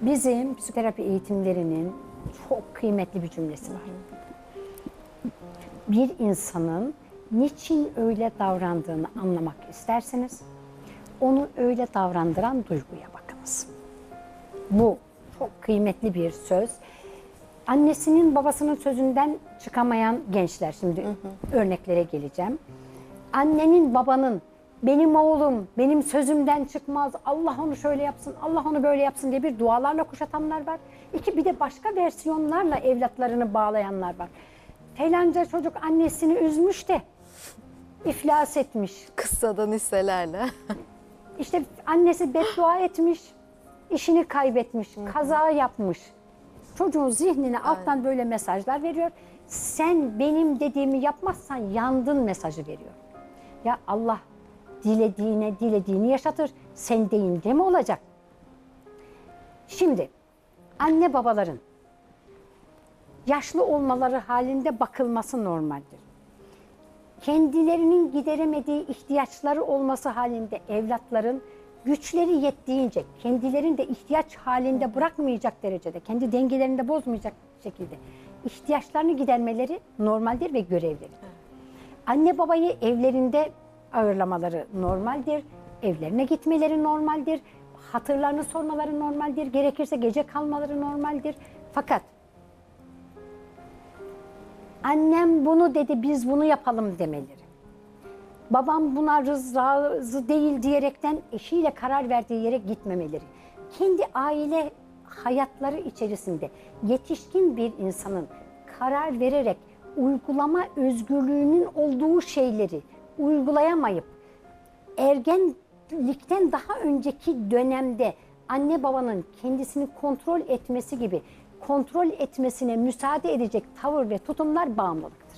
Bizim psikoterapi eğitimlerinin çok kıymetli bir cümlesi var. Bir insanın niçin öyle davrandığını anlamak isterseniz onu öyle davrandıran duyguya bakınız. Bu çok kıymetli bir söz. Annesinin babasının sözünden çıkamayan gençler şimdi örneklere geleceğim. Annenin babanın benim oğlum benim sözümden çıkmaz Allah onu şöyle yapsın Allah onu böyle yapsın diye bir dualarla kuşatanlar var. İki bir de başka versiyonlarla evlatlarını bağlayanlar var. Felanca çocuk annesini üzmüş de iflas etmiş. Kıssadan hisselerle. İşte annesi beddua etmiş, işini kaybetmiş, kaza yapmış. Çocuğun zihnine alttan böyle mesajlar veriyor. Sen benim dediğimi yapmazsan yandın mesajı veriyor. Ya Allah dilediğine dilediğini yaşatır. Sen deyince mi olacak? Şimdi anne babaların yaşlı olmaları halinde bakılması normaldir kendilerinin gideremediği ihtiyaçları olması halinde evlatların güçleri yettiğince kendilerini de ihtiyaç halinde bırakmayacak derecede, kendi dengelerini de bozmayacak şekilde ihtiyaçlarını gidermeleri normaldir ve görevlidir. Anne babayı evlerinde ağırlamaları normaldir, evlerine gitmeleri normaldir, hatırlarını sormaları normaldir, gerekirse gece kalmaları normaldir. Fakat annem bunu dedi biz bunu yapalım demeleri. Babam buna rız- razı değil diyerekten eşiyle karar verdiği yere gitmemeleri. Kendi aile hayatları içerisinde yetişkin bir insanın karar vererek uygulama özgürlüğünün olduğu şeyleri uygulayamayıp ergenlikten daha önceki dönemde anne babanın kendisini kontrol etmesi gibi kontrol etmesine müsaade edecek tavır ve tutumlar bağımlılıktır.